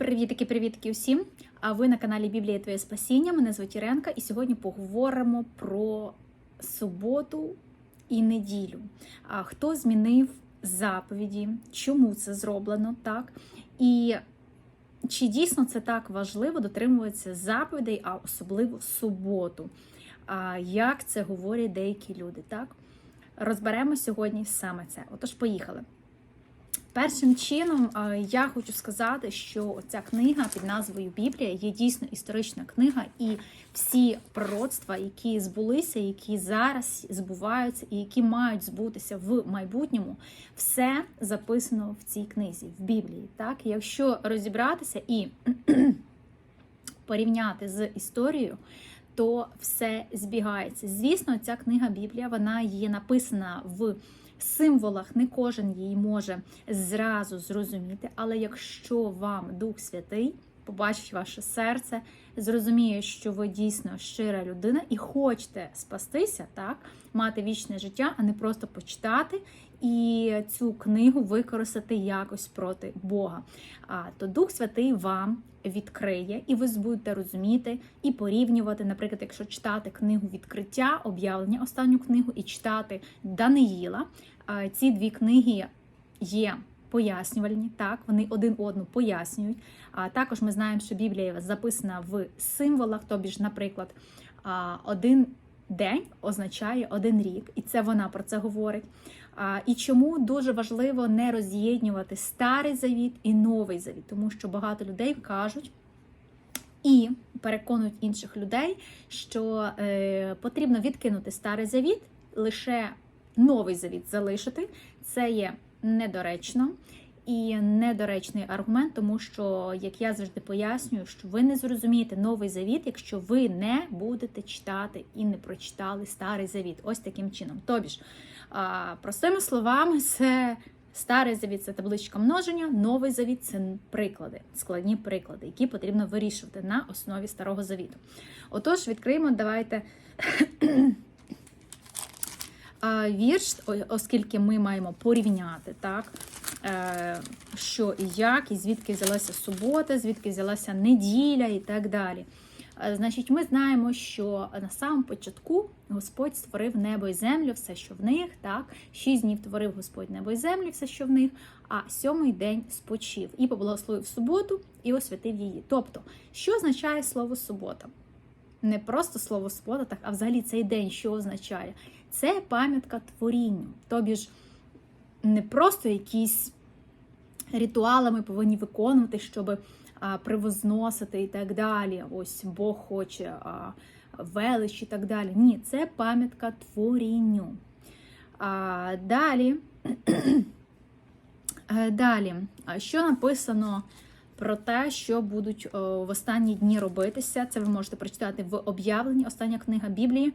Привітики, привітки усім! А ви на каналі Біблія Твоє Спасіння. Мене звуть Іренка, і сьогодні поговоримо про суботу і неділю. А хто змінив заповіді? Чому це зроблено так? І чи дійсно це так важливо дотримуватися заповідей, а особливо суботу? А як це говорять деякі люди? Так розберемо сьогодні саме це. Отож, поїхали. Першим чином е, я хочу сказати, що ця книга під назвою Біблія є дійсно історична книга, і всі пророцтва, які збулися, які зараз збуваються, і які мають збутися в майбутньому, все записано в цій книзі, в Біблії. Так, якщо розібратися і порівняти з історією. То все збігається. Звісно, ця книга Біблія вона є написана в символах не кожен її може зразу зрозуміти, але якщо вам Дух Святий побачить ваше серце, зрозуміє, що ви дійсно щира людина і хочете спастися, так, мати вічне життя, а не просто почитати і цю книгу використати якось проти Бога. А то Дух Святий вам відкриє, і ви будете розуміти і порівнювати, наприклад, якщо читати книгу відкриття, об'явлення, останню книгу, і читати Даниїла. Ці дві книги є пояснювальні, так, вони один одну пояснюють. А також ми знаємо, що Біблія записана в символах, тобі ж, наприклад, один день означає один рік, і це вона про це говорить. І чому дуже важливо не роз'єднувати старий завіт і новий завіт, тому що багато людей кажуть. І переконують інших людей, що е, потрібно відкинути старий завіт, лише новий завіт залишити. Це є недоречно і недоречний аргумент, тому що, як я завжди пояснюю, що ви не зрозумієте новий завіт, якщо ви не будете читати і не прочитали старий завіт. Ось таким чином. Тобі ж, простими словами, це. Старий завіт це табличка множення, новий завіт це приклади, складні приклади, які потрібно вирішувати на основі старого завіту. Отож, відкриємо, давайте вірш, оскільки ми маємо порівняти, так, е, що і як, і звідки взялася субота, звідки взялася неділя і так далі. Е, значить, ми знаємо, що на самому початку Господь створив небо і землю, все, що в них. так, Шість днів творив Господь небо і землю, все, що в них, а сьомий день спочив і поблагословив суботу і освятив її. Тобто, що означає слово субота? Не просто слово субота, так, а взагалі цей день, що означає? Це пам'ятка творінню. Тобі ж не просто якісь ритуали ми повинні виконувати, щоб привозносити і так далі. Ось Бог хоче велич і так далі. Ні, це пам'ятка творінню. А, Далі, е, далі, що написано про те, що будуть в останні дні робитися? Це ви можете прочитати в об'явленні. Остання книга Біблії.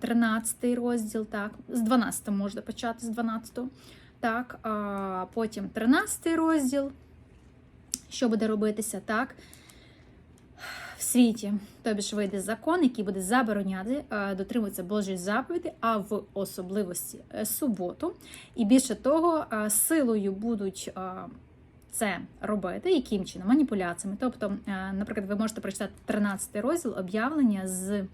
13 розділ, так, з 12 можна почати з 12. Так, а потім 13 розділ. Що буде робитися так? В світі, тобі ж вийде закон, який буде забороняти дотримуватися Божої заповіді, а в особливості е, суботу. І більше того, силою будуть це робити, яким чином? Маніпуляціями. Тобто, наприклад, ви можете прочитати 13 розділ об'явлення з.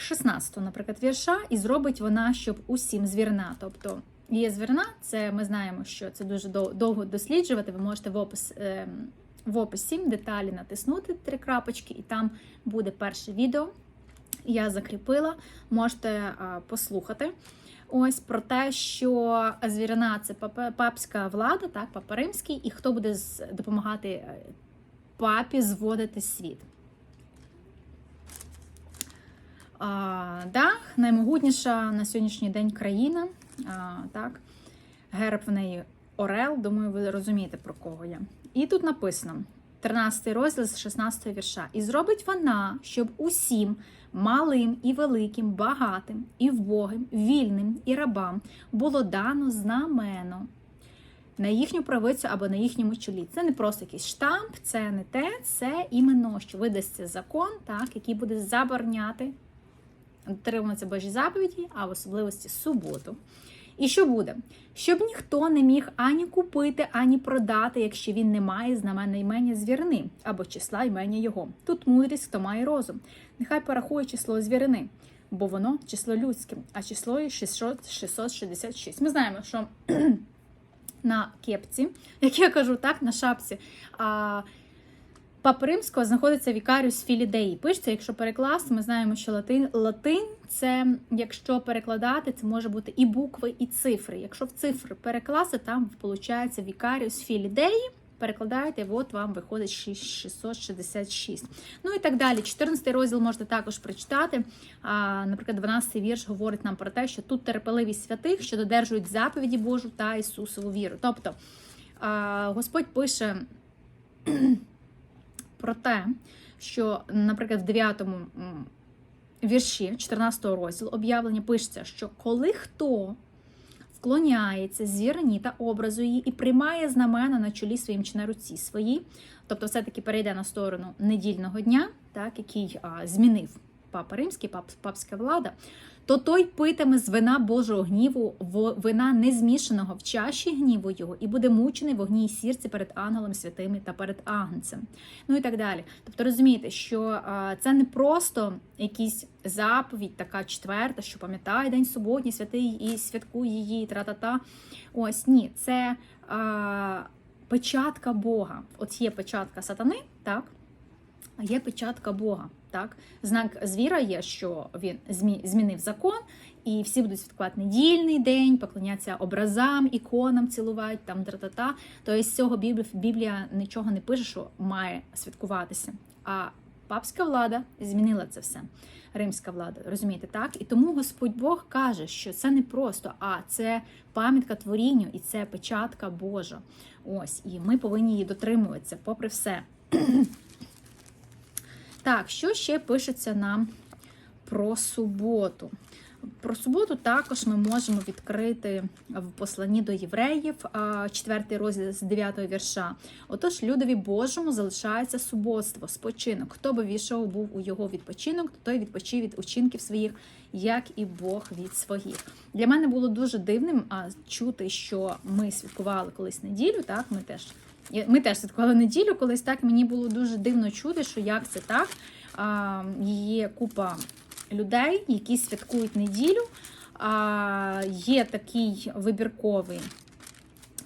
16, наприклад, вірша, і зробить вона, щоб усім звірна. Тобто є звірна, це ми знаємо, що це дуже довго досліджувати. Ви можете в опис. Ем, в описі деталі натиснути три крапочки, і там буде перше відео. Я закріпила, можете послухати. Ось про те, що звірина це папська влада, так, папа римський, і хто буде допомагати е, папі зводити світ. А, да, Наймогутніша на сьогоднішній день країна. А, так, Герб в неї Орел, думаю, ви розумієте, про кого я. І тут написано: 13 розділ з 16 вірша. І зробить вона, щоб усім малим і великим, багатим, і вбогим, вільним і рабам було дано знамено. На їхню правицю або на їхньому чолі. Це не просто якийсь штамп, це не те, це іменно, що видасться закон, так, який буде забороняти дотримуватися Божі заповіді, а в особливості суботу. І що буде? Щоб ніхто не міг ані купити, ані продати, якщо він не має знамена імення звірини або числа імення його. Тут мудрість, хто має розум. Нехай порахує число звірини, бо воно число людське, а число 666. Ми знаємо, що на кепці, як я кажу, так, на шапці. А, Папи Римського знаходиться Вікаріус Філідеї. Пишеться, якщо перекласти, ми знаємо, що латин, латин це, якщо перекладати, це може бути і букви, і цифри. Якщо в цифри перекласти, там виходить Вікаріус Філідеї. Перекладаєте, от вам виходить 666. Ну і так далі. 14 розділ можете також прочитати. А, Наприклад, 12 вірш говорить нам про те, що тут терпеливість святих, що додержують заповіді Божу та Ісусову віру. Тобто Господь пише про те, що, наприклад, в 9 вірші 14 розділу об'явлення пишеться, що коли хто вклоняється звірині та образу її і приймає знамена на чолі своїм чи на руці своїй, тобто все-таки перейде на сторону недільного дня, так, який а, змінив папа римський, пап, папська влада, то той питиме з вина Божого гніву, вина незмішаного в чаші гніву його, і буде мучений в огні і сірці перед ангелом святими та перед агнцем. Ну і так далі. Тобто розумієте, що це не просто якийсь заповідь, така четверта, що пам'ятає День суботній, святий і святкує її, тра-та-та. Ось ні, це а, печатка Бога. От є печатка сатани, так? Є печатка Бога. Так, знак звіра є, що він змі- змінив закон, і всі будуть святкувати недільний день, поклонятися образам, іконам, цілувати там тра-та-та. Тобто з цього Біблія, Біблія нічого не пише, що має святкуватися. А папська влада змінила це все. Римська влада, розумієте, так? І тому Господь Бог каже, що це не просто, а це пам'ятка творінню і це печатка Божа. Ось, і ми повинні її дотримуватися, попри все. Так, що ще пишеться нам про суботу? Про суботу також ми можемо відкрити в посланні до євреїв, 4 розділ з 9 вірша. Отож, людові Божому залишається суботство, спочинок. Хто би війшов був у його відпочинок, то той відпочив від учинків своїх, як і Бог від своїх. Для мене було дуже дивним чути, що ми святкували колись неділю. Так, ми теж. Ми теж святкували неділю, колись так мені було дуже дивно чути, що як це так. А, Є купа людей, які святкують неділю. А, Є такий вибірковий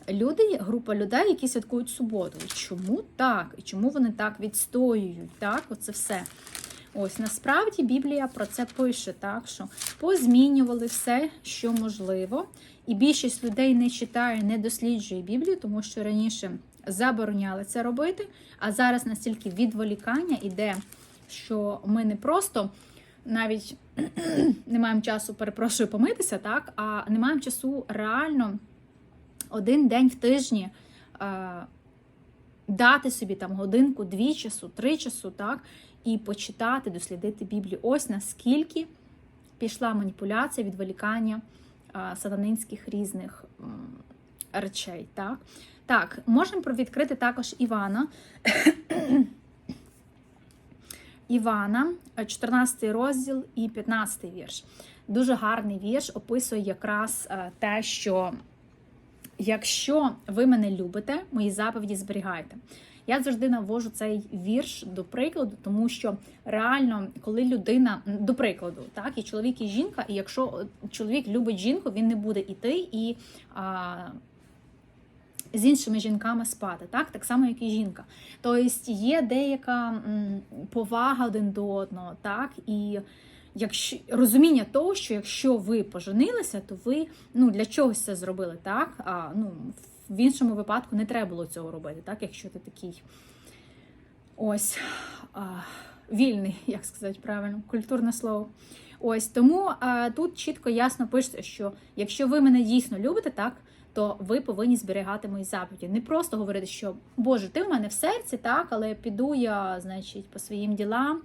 люди, група людей, які святкують суботу. Чому так? І чому вони так відстоюють? Так, оце все. Ось насправді Біблія про це пише, так що позмінювали все, що можливо. І більшість людей не читає, не досліджує Біблію, тому що раніше забороняли це робити. А зараз настільки відволікання іде, що ми не просто навіть не маємо часу, перепрошую, помитися, так, а не маємо часу реально один день в тижні. Дати собі там годинку, дві часу, три часу, так, і почитати, дослідити Біблію. Ось наскільки пішла маніпуляція, відволікання а, сатанинських різних речей. Так, так можемо відкрити також Івана. Івана, 14 розділ і 15 вірш. Дуже гарний вірш описує якраз те, що якщо ви мене любите, мої заповіді зберігайте. Я завжди навожу цей вірш до прикладу, тому що реально, коли людина до прикладу, так і чоловік і жінка, і якщо чоловік любить жінку, він не буде іти і а, з іншими жінками спати, так так само, як і жінка. Тобто є деяка повага один до одного, так і. Якщо розуміння того, що якщо ви поженилися, то ви ну для чогось це зробили, так? А ну в іншому випадку не треба було цього робити, так? Якщо ти такий ось а, вільний, як сказати правильно, культурне слово. Ось тому а, тут чітко ясно пишеться, що якщо ви мене дійсно любите, так, то ви повинні зберігати мої заповіді. Не просто говорити, що Боже, ти в мене в серці, так, але піду я, значить, по своїм ділам.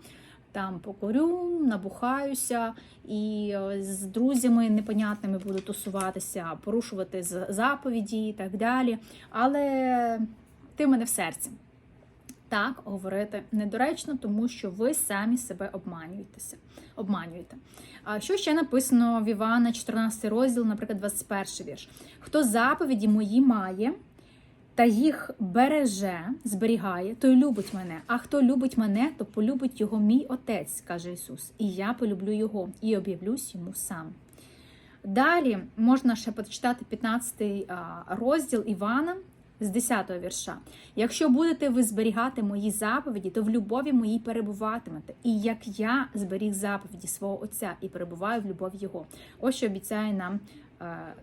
Там покорю, набухаюся і з друзями непонятними буду тусуватися, порушувати заповіді і так далі. Але ти в мене в серці. Так говорити недоречно, тому що ви самі себе обманюєтеся. обманюєте. А що ще написано в Івана, 14 розділ, наприклад, 21 вірш. Хто заповіді мої має та їх береже, зберігає, той любить мене. А хто любить мене, то полюбить його мій отець, каже Ісус. І я полюблю його і об'явлюсь йому сам. Далі можна ще почитати 15 розділ Івана з 10 вірша. Якщо будете ви зберігати мої заповіді, то в любові моїй перебуватимете. І як я зберіг заповіді свого Отця і перебуваю в любові Його. Ось що обіцяє нам е,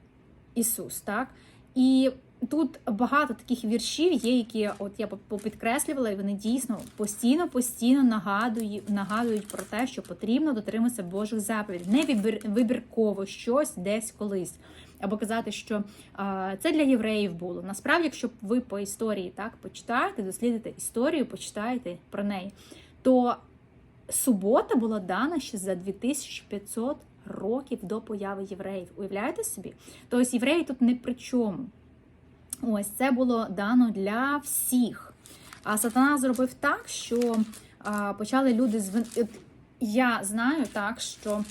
Ісус. так? І тут багато таких віршів є, які от я попідкреслювала, і вони дійсно постійно, постійно нагадують, нагадують про те, що потрібно дотриматися Божих заповідей, не вибір, вибірково щось десь колись. Або казати, що це для євреїв було. Насправді, якщо ви по історії так почитаєте, дослідите історію, почитаєте про неї, то субота була дана ще за 2500 років до появи євреїв. Уявляєте собі? Тобто євреї тут не при чому. Ось це було дано для всіх. А сатана зробив так, що а, почали люди звин... Я знаю так, що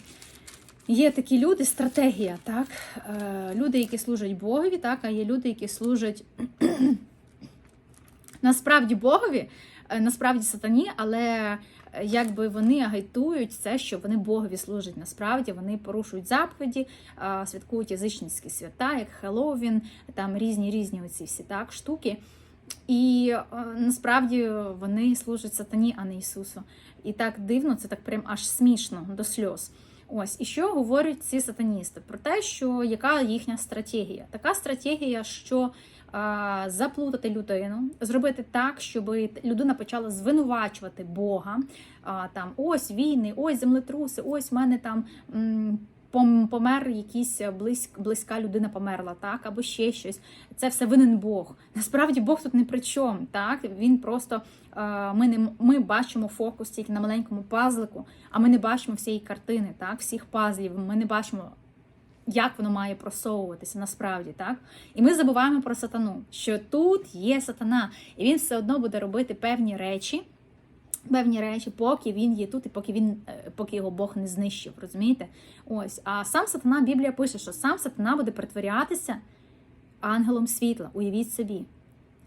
є такі люди, стратегія, так? Е, люди, які служать Богові, так, а є люди, які служать насправді Богові, е, насправді сатані, але якби вони агітують це, що вони Богові служать. Насправді вони порушують заповіді, святкують язичницькі свята, як Хеллоуін, там різні різні оці всі так штуки. І насправді вони служать сатані, а не Ісусу. І так дивно, це так прям аж смішно до сльоз. Ось і що говорять ці сатаністи? Про те, що яка їхня стратегія? Така стратегія, що заплутати людину, зробити так, щоб людина почала звинувачувати Бога. Там ось війни, ось землетруси, ось в мене там. Помер якийсь близьк, близька людина померла, так, або ще щось. Це все винен Бог. Насправді Бог тут не при чому. Так? Він просто ми не ми бачимо фокус тільки на маленькому пазлику, а ми не бачимо всієї картини, так, всіх пазлів. Ми не бачимо як воно має просовуватися насправді, так? І ми забуваємо про сатану, що тут є сатана, і він все одно буде робити певні речі, певні речі, поки він є тут, і поки він, е, поки його Бог не знищив, розумієте? Ось, а сам сатана, Біблія пише, що сам сатана буде притворятися ангелом світла. Уявіть собі.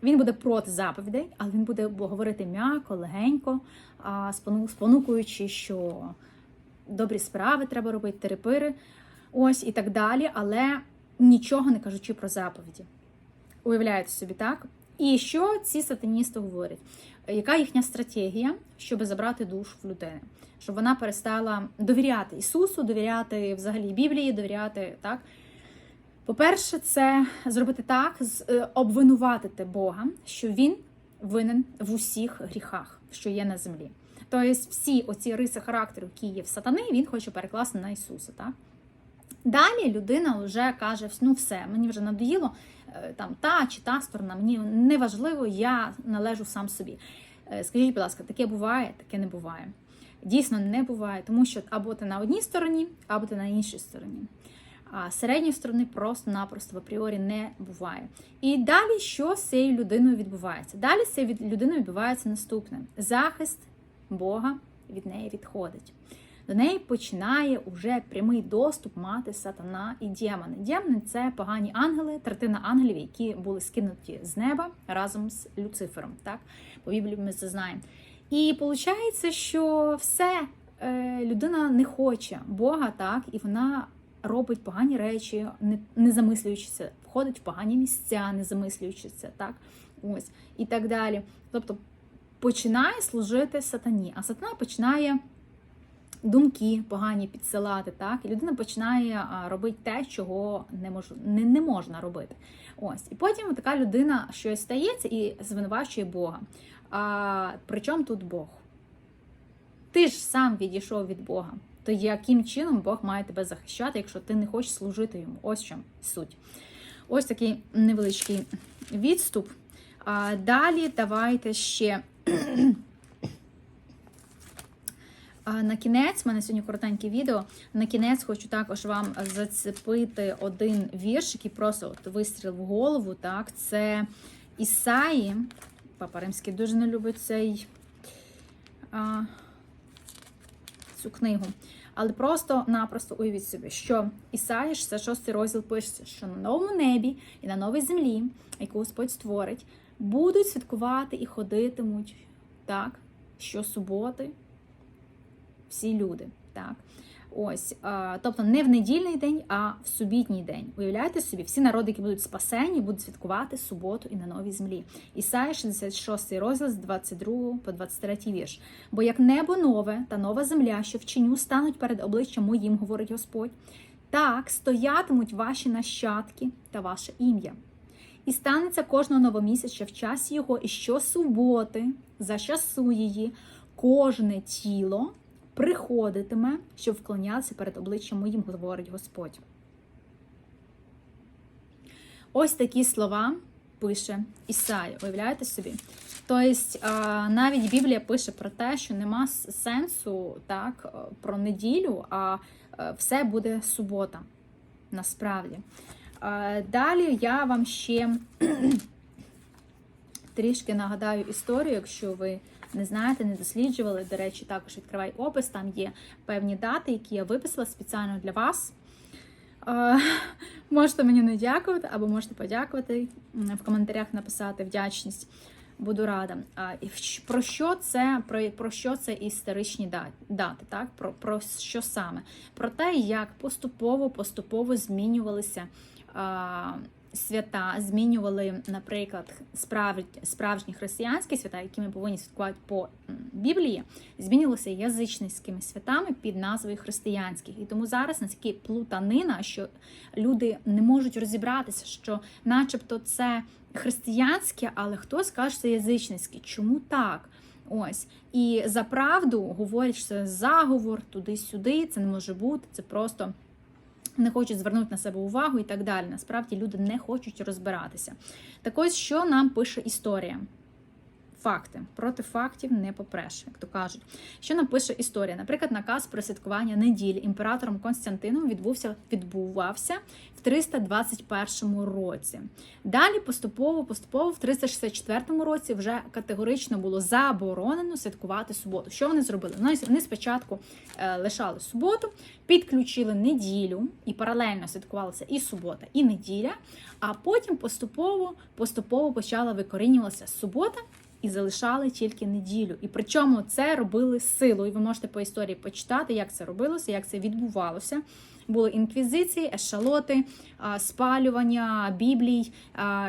Він буде проти заповідей, але він буде говорити м'яко, легенько, спонукуючи, що добрі справи треба робити, терепири ось і так далі, але нічого не кажучи про заповіді. Уявляєте собі, так? І що ці сатаністи говорять? Яка їхня стратегія, щоб забрати душу в людини? Щоб вона перестала довіряти Ісусу, довіряти взагалі Біблії, довіряти так. По-перше, це зробити так, е, обвинуватити Бога, що Він винен в усіх гріхах, що є на землі. Тобто, всі оці риси характеру, які є в сатани, він хоче перекласти на Ісуса. так? Далі людина вже каже, ну все, мені вже надоїло е, там та чи та сторона, мені не важливо, я належу сам собі. Е, скажіть, будь ласка, таке буває, таке не буває. Дійсно, не буває, тому що або ти на одній стороні, або ти на іншій стороні. А середньої сторони просто-напросто в апріорі не буває. І далі що з цією людиною відбувається? Далі з цією людиною відбувається наступне: захист Бога від неї відходить до неї починає уже прямий доступ мати сатана і демони. Демони це погані ангели, третина ангелів, які були скинуті з неба разом з Люцифером. Так, по Біблії ми це знаємо. І виходить, що все е, людина не хоче Бога, так, і вона робить погані речі, не, не замислюючися, входить в погані місця, не замислюючися, так, ось і так далі. Тобто починає служити сатані, а сатана починає думки погані підсилати, так, і людина починає робити те, чого не мож, не, не можна робити. Ось, І потім така людина щось стається і звинувачує Бога. А при чому тут Бог? Ти ж сам відійшов від Бога. То яким чином Бог має тебе захищати, якщо ти не хочеш служити йому? Ось що суть. Ось такий невеличкий відступ. А Далі давайте ще. А на кінець, в мене сьогодні коротеньке відео. На кінець хочу також вам зацепити один вірш, який просто от вистріл в голову. Так, Це Ісаї, Папа Римський дуже не любить цей, а, цю книгу. Але просто-напросто уявіть собі, що Ісаї 66 розділ пишеться, що на новому небі і на новій землі, яку Господь створить, будуть святкувати і ходитимуть так, щосуботи всі люди. Так. Ось, а, тобто не в недільний день, а в субітній день. Уявляєте собі, всі народи, які будуть спасені, будуть святкувати суботу і на новій землі. Ісая 66 розділ з 22 по 23 вірш. Бо як небо нове та нова земля, що вчиню, стануть перед обличчям моїм, говорить Господь, так стоятимуть ваші нащадки та ваше ім'я. І станеться кожного новомісяця в часі його, і щосуботи, за часу її, кожне тіло приходитиме, щоб вклонятися перед обличчям моїм, говорить Господь. Ось такі слова пише Ісая. Уявляєте собі? Тобто навіть Біблія пише про те, що нема сенсу так, про неділю, а все буде субота. Насправді. Далі я вам ще трішки нагадаю історію, якщо ви не знаєте, не досліджували. До речі, також відкривай опис, там є певні дати, які я виписала спеціально для вас. Можете мені не дякувати, або можете подякувати в коментарях написати вдячність. Буду рада. Про що це про, про що це історичні дати? Так? Про, про що саме? Про те, як поступово-поступово змінювалися свята змінювали, наприклад, справ... справжні християнські свята, які ми повинні святкувати по Біблії, змінювалися язичницькими святами під назвою християнських. І тому зараз наскільки плутанина, що люди не можуть розібратися, що, начебто, це християнське, але хтось каже, що це язичницьке. Чому так? Ось і за правду говорять, що це заговор туди-сюди. Це не може бути, це просто не хочуть звернути на себе увагу і так далі. Насправді люди не хочуть розбиратися. Так ось, що нам пише історія? Факти проти фактів не попреш, як то кажуть. Що напише історія? Наприклад, наказ про святкування неділі імператором Константином відбувся відбувався в 321 році. Далі поступово, поступово, в 364 році вже категорично було заборонено святкувати суботу. Що вони зробили? Вони спочатку е, лишали суботу, підключили неділю і паралельно святкувалася і субота, і неділя. А потім поступово поступово почала викорінюватися субота і залишали тільки неділю. І причому це робили силою. Ви можете по історії почитати, як це робилося, як це відбувалося. Були інквізиції, ешалоти, спалювання біблій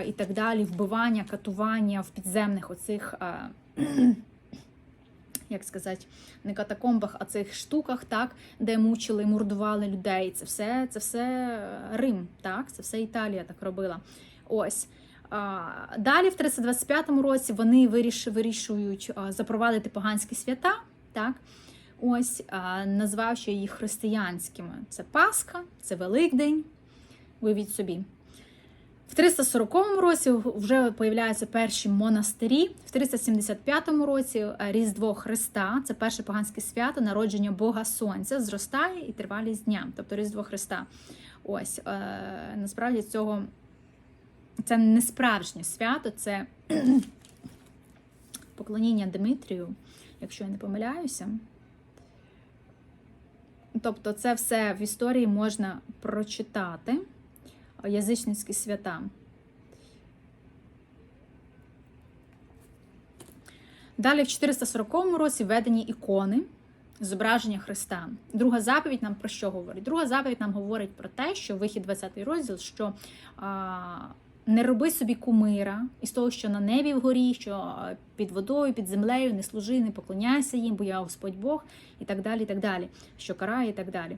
і так далі, вбивання, катування в підземних оцих. Як сказати, не катакомбах, а цих штуках, так, де мучили, мордували людей. Це все це все Рим, так, це все Італія так робила. Ось. Далі, в 325 році, вони вирішують запровадити поганські свята, так? Ось, назвавши їх християнськими. Це Пасха, це Великдень. Уявіть собі. В 340 році вже появляються перші монастирі. В 375 році Різдво Христа, це перше поганське свято, народження Бога Сонця, зростає і тривалість дня, тобто Різдво Христа. Ось насправді цього це не справжнє свято, це поклоніння Дмитрію, якщо я не помиляюся. Тобто, це все в історії можна прочитати язичницькі свята. Далі в 440 році введені ікони зображення Христа. Друга заповідь нам про що говорить? Друга заповідь нам говорить про те, що вихід 20 розділ, що а, не роби собі кумира із того, що на небі вгорі, що під водою, під землею, не служи, не поклоняйся їм, бо я Господь Бог, і так далі, і так далі, що карає, і так далі.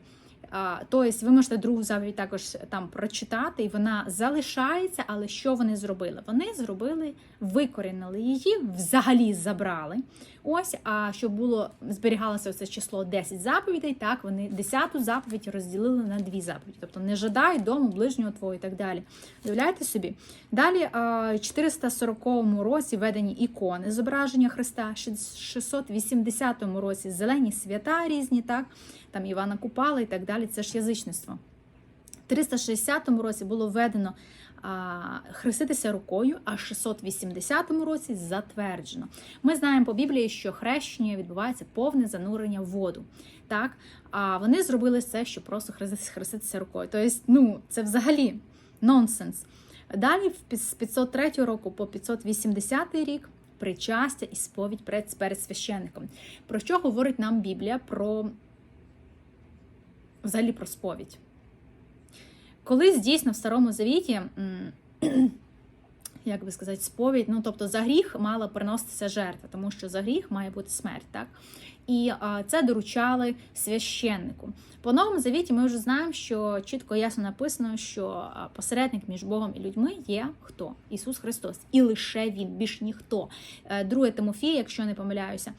Тобто, ви можете другу заповідь також там прочитати, і вона залишається, але що вони зробили? Вони зробили, викорінили її, взагалі забрали. Ось, а щоб було зберігалося це число 10 заповідей, так вони 10 заповідь розділили на дві заповіді. Тобто не жадай дому ближнього твого і так далі. Уявляєте собі? Далі, в 440 році введені ікони зображення Христа, 680 році зелені свята різні, так, там Івана Купала і так далі. Це ж язичництво. В 360 році було введено а, хреститися рукою, а в 680 році затверджено. Ми знаємо по Біблії, що хрещення відбувається повне занурення в воду. Так? А вони зробили це, щоб просто хреститися, рукою. Тобто, ну, це взагалі нонсенс. Далі з 503 року по 580 рік причастя і сповідь перед, перед священником. Про що говорить нам Біблія про взагалі про сповідь? Колись дійсно в Старому Завіті, як би сказати, сповідь, ну тобто за гріх мала приноситися жертва, тому що за гріх має бути смерть. так? І а, це доручали священнику. По новому завіті ми вже знаємо, що чітко ясно написано, що посередник між Богом і людьми є хто? Ісус Христос. І лише Він, більш ніхто. Е, Друге Тимофія, якщо не помиляюся,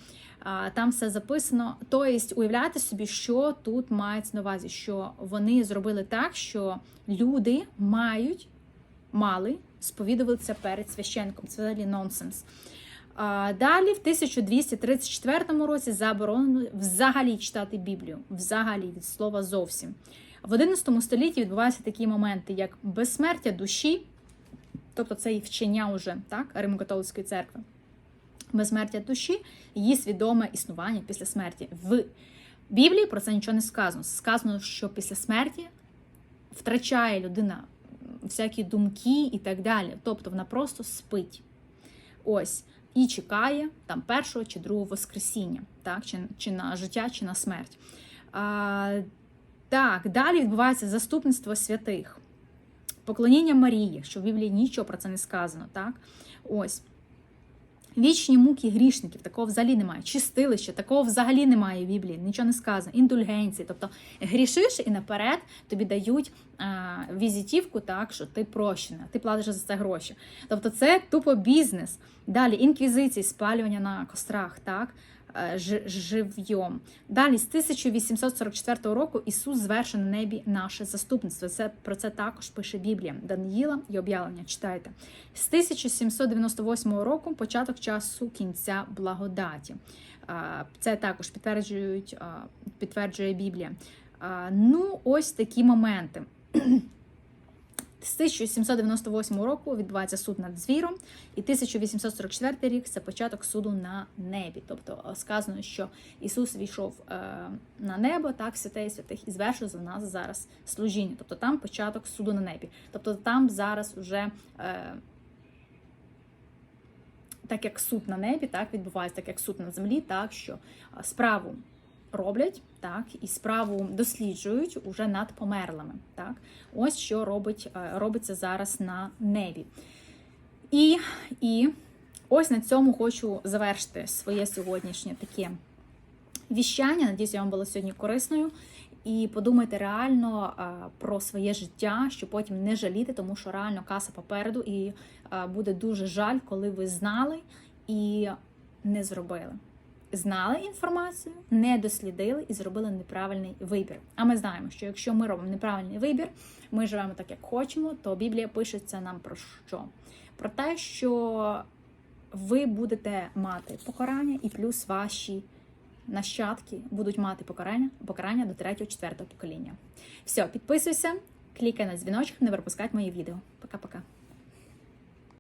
там все записано. Тобто, уявляйте собі, що тут мається на увазі, що вони зробили так, що люди мають, мали сповідуватися перед священником. Це взагалі нонсенс. Далі, в 1234 році, заборонено взагалі читати Біблію, взагалі від слова зовсім. В 11 столітті відбуваються такі моменти, як безсмертя душі, тобто це і вчення уже так, Римо-католицької церкви, безсмертя душі, її свідоме існування після смерті. В Біблії про це нічого не сказано. Сказано, що після смерті втрачає людина всякі думки і так далі. Тобто вона просто спить. Ось. І чекає там першого чи другого воскресіння, так, чи, чи на життя, чи на смерть. А, Так, далі відбувається заступництво святих, поклоніння Марії, що в Біблії нічого про це не сказано. так, ось. Вічні муки грішників, такого взагалі немає. Чистилище, такого взагалі немає в Біблії, нічого не сказано. Індульгенції. Тобто грішиш і наперед тобі дають а, візитівку, так, що ти прощена, ти платиш за це гроші. Тобто це тупо бізнес. Далі інквізиції, спалювання на кострах, так, жив'йом. Далі з 1844 року Ісус звершив на небі наше заступництво. Це про це також пише Біблія. Даниїла і об'явлення. Читайте. З 1798 року початок часу кінця благодаті. Це також підтверджують, підтверджує Біблія. Ну, ось такі моменти. З 1798 року відбувається суд над звіром, і 1844 рік це початок суду на небі. Тобто е, сказано, що Ісус війшов е, на небо, так, святей святих, і звершив за нас зараз служіння. Тобто там початок суду на небі. Тобто там зараз вже. Е, так як суд на небі, так відбувається, так як суд на землі, так що справу роблять, так, і справу досліджують уже над померлими. Так, ось що робить, е, робиться зараз на небі. І, і ось на цьому хочу завершити своє сьогоднішнє таке віщання. Надіюсь, я вам було сьогодні корисною. І подумайте реально а, про своє життя, щоб потім не жаліти, тому що реально каса попереду, і а, буде дуже жаль, коли ви знали і не зробили. Знали інформацію, не дослідили і зробили неправильний вибір. А ми знаємо, що якщо ми робимо неправильний вибір, ми живемо так, як хочемо, то Біблія пишеться нам про що? Про те, що ви будете мати покарання, і плюс ваші нащадки будуть мати покарання, покарання до 3-4 покоління. Все, підписуйся, клікай на дзвіночок, не пропускай мої відео. Пока-пока.